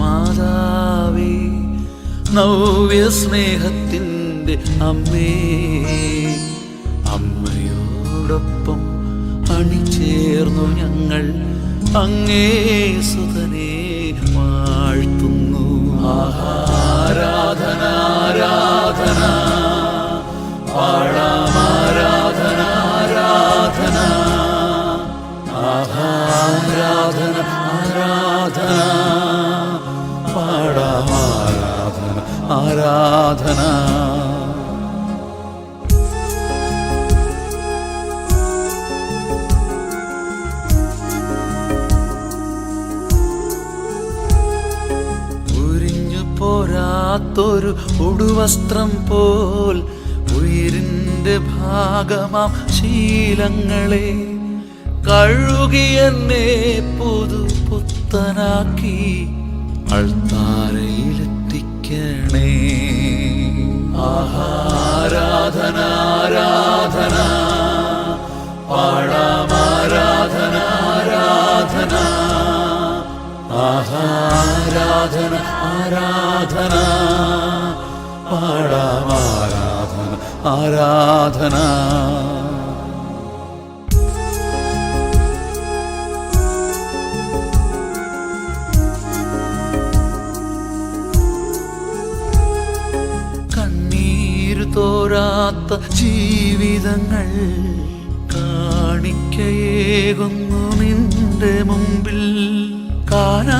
മാതാവേ നവ്യ സ്നേഹത്തിന്റെ അമ്മേ അമ്മയോടൊപ്പം അണിചേർന്നു ഞങ്ങൾ അങ്ങേ സുതനെ വാഴ്ത്തുന്നു. ആരാധന ആരാധന ആരാധന ആരാധന. ആരാധന. ഉരിഞ്ഞു പോരാത്തൊരു ഉടുവസ്ത്രം പോൽ ഉയിരിന്റെ ഭാഗമാം ശീലങ്ങളെ കഴുകിയെന്നെ പുതു പുത്തനാക്കി അൾത്താരയിലെത്തിക്കണേ ആരാധന ആരാധന. പാടാം ആരാധന ആരാധന. തോരാത്ത ജീവിതങ്ങൾ കാണിക്കയേകുന്നു നിന്റെ മുമ്പിൽ. കാണാ